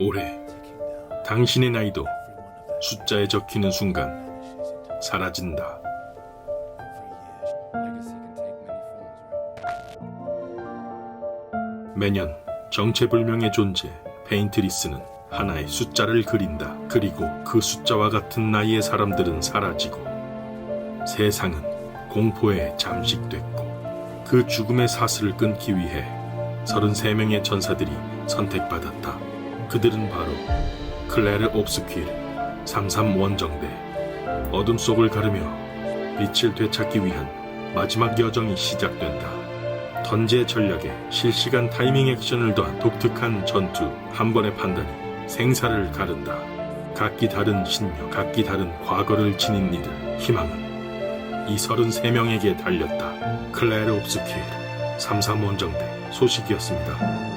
올해 당신의 나이도 숫자에 적히는 순간 사라진다. 매년 정체불명의 존재 페인트리스는 하나의 숫자를 그린다. 그리고 그 숫자와 같은 나이의 사람들은 사라지고 세상은 공포에 잠식됐고 그 죽음의 사슬을 끊기 위해 33명의 전사들이 선택받았다. 그들은 바로 클레르 옵스퀴르, 삼삼 원정대, 어둠 속을 가르며 빛을 되찾기 위한 마지막 여정이 시작된다. 던제 전략에 실시간 타이밍 액션을 더한 독특한 전투 한 번의 판단이 생사를 가른다. 각기 다른 신명, 각기 다른 과거를 지닌 이들 희망은 이 33명에게 달렸다. 클레르 옵스퀴르, 삼삼 원정대 소식이었습니다.